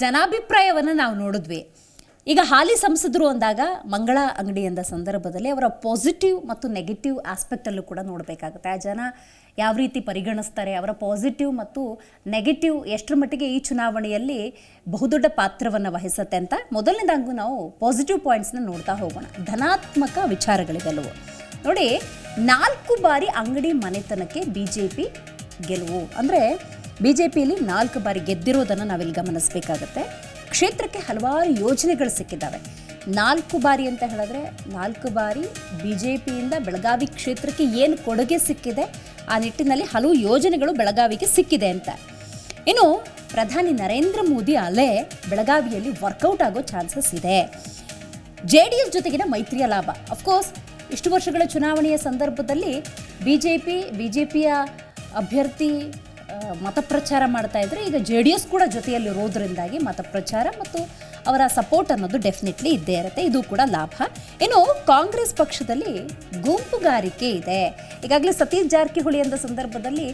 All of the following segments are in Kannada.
ಜನಾಭಿಪ್ರಾಯವನ್ನು ನಾವು ನೋಡಿದ್ವಿ. ಈಗ ಹಾಲಿ ಸಂಸದರು ಅಂದಾಗ ಮಂಗಳ ಅಂಗಡಿ ಎಂದ ಸಂದರ್ಭದಲ್ಲಿ ಅವರ ಪಾಸಿಟಿವ್ ಮತ್ತು ನೆಗೆಟಿವ್ ಆಸ್ಪೆಕ್ಟಲ್ಲೂ ಕೂಡ ನೋಡಬೇಕಾಗುತ್ತೆ. ಆ ಜನ ಯಾವ ರೀತಿ ಪರಿಗಣಿಸ್ತಾರೆ, ಅವರ ಪಾಸಿಟಿವ್ ಮತ್ತು ನೆಗೆಟಿವ್ ಎಷ್ಟರ ಮಟ್ಟಿಗೆ ಈ ಚುನಾವಣೆಯಲ್ಲಿ ಬಹುದೊಡ್ಡ ಪಾತ್ರವನ್ನು ವಹಿಸುತ್ತೆ ಅಂತ ಮೊದಲನೇದಾಗೂ ನಾವು ಪಾಸಿಟಿವ್ ಪಾಯಿಂಟ್ಸ್ನ ನೋಡ್ತಾ ಹೋಗೋಣ. ಧನಾತ್ಮಕ ವಿಚಾರಗಳಿಗೆಲ್ಲವು. ನೋಡಿ, ನಾಲ್ಕು ಬಾರಿ ಅಂಗಡಿ ಮನೆತನಕ್ಕೆ ಬಿ ಜೆ ಪಿ ಗೆಲುವು. ಅಂದರೆ ಬಿ ಜೆ ನಾಲ್ಕು ಬಾರಿ ಗೆದ್ದಿರೋದನ್ನು ನಾವಿಲ್ಲಿ ಗಮನಿಸಬೇಕಾಗತ್ತೆ. ಕ್ಷೇತ್ರಕ್ಕೆ ಹಲವಾರು ಯೋಜನೆಗಳು ಸಿಕ್ಕಿದ್ದಾವೆ. ನಾಲ್ಕು ಬಾರಿ ಅಂತ ಹೇಳಿದ್ರೆ, ನಾಲ್ಕು ಬಾರಿ ಬಿ ಜೆ ಪಿಯಿಂದ ಬೆಳಗಾವಿ ಕ್ಷೇತ್ರಕ್ಕೆ ಏನು ಕೊಡುಗೆ ಸಿಕ್ಕಿದೆ, ಆ ನಿಟ್ಟಿನಲ್ಲಿ ಹಲವು ಯೋಜನೆಗಳು ಬೆಳಗಾವಿಗೆ ಸಿಕ್ಕಿದೆ ಅಂತ. ಇನ್ನು ಪ್ರಧಾನಿ ನರೇಂದ್ರ ಮೋದಿ ಅಲೆ ಬೆಳಗಾವಿಯಲ್ಲಿ ವರ್ಕೌಟ್ ಆಗೋ ಚಾನ್ಸಸ್ ಇದೆ. ಜೆ ಡಿ ಎಸ್ ಜೊತೆಗಿನ ಮೈತ್ರಿಯ ಲಾಭ. ಅಫ್ಕೋರ್ಸ್ ಇಷ್ಟು ವರ್ಷಗಳ ಚುನಾವಣೆಯ ಸಂದರ್ಭದಲ್ಲಿ B J P B J ಪಿಯ ಅಭ್ಯರ್ಥಿ ಮತಪ್ರಚಾರ ಮಾಡ್ತಾ ಇದ್ದರೆ ಈಗ ಜೆ ಡಿ ಎಸ್ ಕೂಡ ಜೊತೆಯಲ್ಲಿರೋದ್ರಿಂದಾಗಿ ಮತಪ್ರಚಾರ ಮತ್ತು ಅವರ ಸಪೋರ್ಟ್ ಅನ್ನೋದು ಡೆಫಿನೆಟ್ಲಿ ಇದ್ದೇ ಇರುತ್ತೆ. ಇದು ಕೂಡ ಲಾಭ. ಇನ್ನು ಕಾಂಗ್ರೆಸ್ ಪಕ್ಷದಲ್ಲಿ ಗುಂಪುಗಾರಿಕೆ ಇದೆ. ಈಗಾಗಲೇ ಸತೀಶ್ ಜಾರಕಿಹೊಳಿ ಅಂದ ಸಂದರ್ಭದಲ್ಲಿ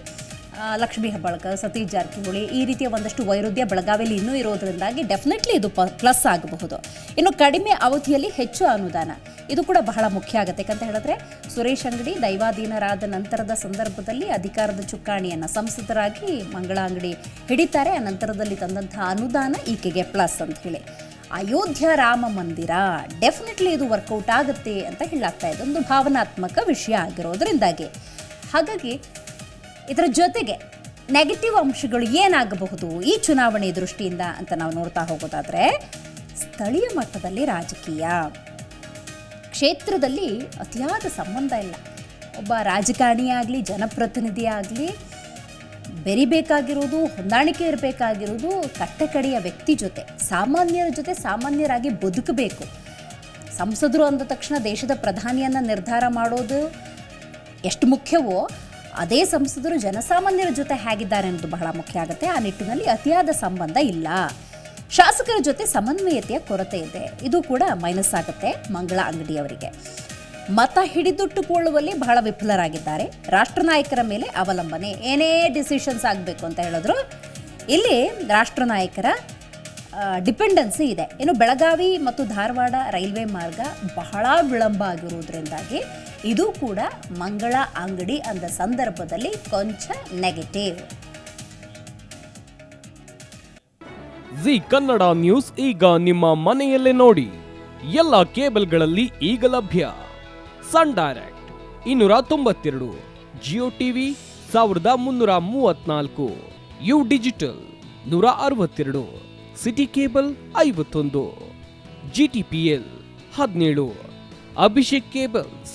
ಲಕ್ಷ್ಮೀ ಹೆಬ್ಬಾಳ್ಕರ್ ಸತೀಶ್ ಜಾರಕಿಹೊಳಿ ಈ ರೀತಿಯ ಒಂದಷ್ಟು ವೈರುಧ್ಯ ಬೆಳಗಾವಿಯಲ್ಲಿ ಇನ್ನೂ ಇರೋದ್ರಿಂದಾಗಿ ಡೆಫಿನೆಟ್ಲಿ ಇದು ಪ್ಲಸ್ ಆಗಬಹುದು. ಇನ್ನು ಕಡಿಮೆ ಅವಧಿಯಲ್ಲಿ ಹೆಚ್ಚು ಅನುದಾನ. ಇದು ಕೂಡ ಬಹಳ ಮುಖ್ಯ ಆಗುತ್ತೆ. ಯಾಕಂತ ಹೇಳಿದ್ರೆ ಸುರೇಶ್ ಅಂಗಡಿ ದೈವಾಧೀನರಾದ ನಂತರದ ಸಂದರ್ಭದಲ್ಲಿ ಅಧಿಕಾರದ ಚುಕ್ಕಾಣಿಯನ್ನು ಸಂಸದರಾಗಿ ಮಂಗಳ ಅಂಗಡಿ ಹಿಡಿತಾರೆ. ಆ ನಂತರದಲ್ಲಿ ತಂದಂತಹ ಅನುದಾನ ಈಕೆಗೆ ಪ್ಲಸ್ ಅಂತ ಹೇಳಿ. ಅಯೋಧ್ಯ ರಾಮ ಮಂದಿರ ಡೆಫಿನೆಟ್ಲಿ ಇದು ವರ್ಕೌಟ್ ಆಗುತ್ತೆ ಅಂತ ಹೇಳಾಗ್ತಾ ಇದೆ. ಒಂದು ಭಾವನಾತ್ಮಕ ವಿಷಯ ಆಗಿರೋದ್ರಿಂದಾಗಿ. ಹಾಗಾಗಿ ಇದರ ಜೊತೆಗೆ ನೆಗೆಟಿವ್ ಅಂಶಗಳು ಏನಾಗಬಹುದು ಈ ಚುನಾವಣೆ ದೃಷ್ಟಿಯಿಂದ ಅಂತ ನಾವು ನೋಡ್ತಾ ಹೋಗೋದಾದ್ರೆ, ಸ್ಥಳೀಯ ಮಟ್ಟದಲ್ಲಿ ರಾಜಕೀಯ. ಕ್ಷೇತ್ರದಲ್ಲಿ ಅತಿಯಾದ ಸಂಬಂಧ ಇಲ್ಲ. ಒಬ್ಬ ರಾಜಕಾರಣಿಯಾಗಲಿ ಜನಪ್ರತಿನಿಧಿಯಾಗಲಿ ಬೆರಿಬೇಕಾಗಿರೋದು, ಹೊಂದಾಣಿಕೆ ಇರಬೇಕಾಗಿರೋದು ಕಟ್ಟಕಡೆಯ ವ್ಯಕ್ತಿ ಜೊತೆ, ಸಾಮಾನ್ಯರ ಜೊತೆ ಸಾಮಾನ್ಯರಾಗಿ ಬದುಕಬೇಕು. ಸಂಸದರು ಅಂದ ತಕ್ಷಣ ದೇಶದ ಪ್ರಧಾನಿಯನ್ನು ನಿರ್ಧಾರ ಮಾಡೋದು ಎಷ್ಟು ಮುಖ್ಯವೋ ಅದೇ ಸಂಸದರು ಜನಸಾಮಾನ್ಯರ ಜೊತೆ ಹೇಗಿದ್ದಾರೆ ಅನ್ನೋದು ಬಹಳ ಮುಖ್ಯ ಆಗುತ್ತೆ. ಆ ನಿಟ್ಟಿನಲ್ಲಿ ಅತಿಯಾದ ಸಂಬಂಧ ಇಲ್ಲ. ಶಾಸಕರ ಜೊತೆ ಸಮನ್ವಯತೆಯ ಕೊರತೆ ಇದೆ. ಇದು ಕೂಡ ಮೈನಸ್ ಆಗುತ್ತೆ ಮಂಗಳ ಅಂಗಡಿಯವರಿಗೆ. ಮತ ಹಿಡಿದುಟ್ಟುಕೊಳ್ಳುವಲ್ಲಿ ಬಹಳ ವಿಫಲರಾಗಿದ್ದಾರೆ. ರಾಷ್ಟ್ರ ನಾಯಕರ ಮೇಲೆ ಅವಲಂಬನೆ. ಏನೇ ಡಿಸಿಷನ್ಸ್ ಆಗಬೇಕು ಅಂತ ಹೇಳಿದ್ರು ಇಲ್ಲಿ ರಾಷ್ಟ್ರ ನಾಯಕರ ಡಿಪೆಂಡೆನ್ಸಿ ಇದೆ. ಇನ್ನು ಬೆಳಗಾವಿ ಮತ್ತು ಧಾರವಾಡ ರೈಲ್ವೆ ಮಾರ್ಗ ಬಹಳ ವಿಳಂಬ ಆಗಿರುವುದರಿಂದಾಗಿ ಇದು ಕೂಡ ಮಂಗಳ ಅಂಗಡಿ ಅಂದ ಸಂದರ್ಭದಲ್ಲಿ ಕೊಂಚ ನೆಗೆಟಿವ್ ಜಿ ಕನ್ನಡ ನ್ಯೂಸ್ ಈಗ ನಿಮ್ಮ ಮನೆಯಲ್ಲೇ ನೋಡಿ. ಎಲ್ಲ ಕೇಬಲ್ಗಳಲ್ಲಿ ಈಗ ಲಭ್ಯ. ಸನ್ ಡೈರೆಕ್ಟ್ ಇನ್ನೂರ ತೊಂಬತ್ತೆರಡು, ಜಿಯೋ ಟಿವಿ ಸಾವಿರದ ಮುನ್ನೂರ ಮೂವತ್ನಾಲ್ಕು ಯು ಡಿಜಿಟಲ್ ನೂರ ಅರವತ್ತೆರಡು, ಸಿಟಿ ಕೇಬಲ್ ಐವತ್ತೊಂದು, ಜಿ ಟಿ ಪಿ ಎಲ್ ಹದಿನೇಳು, ಅಭಿಷೇಕ್ ಕೇಬಲ್ಸ್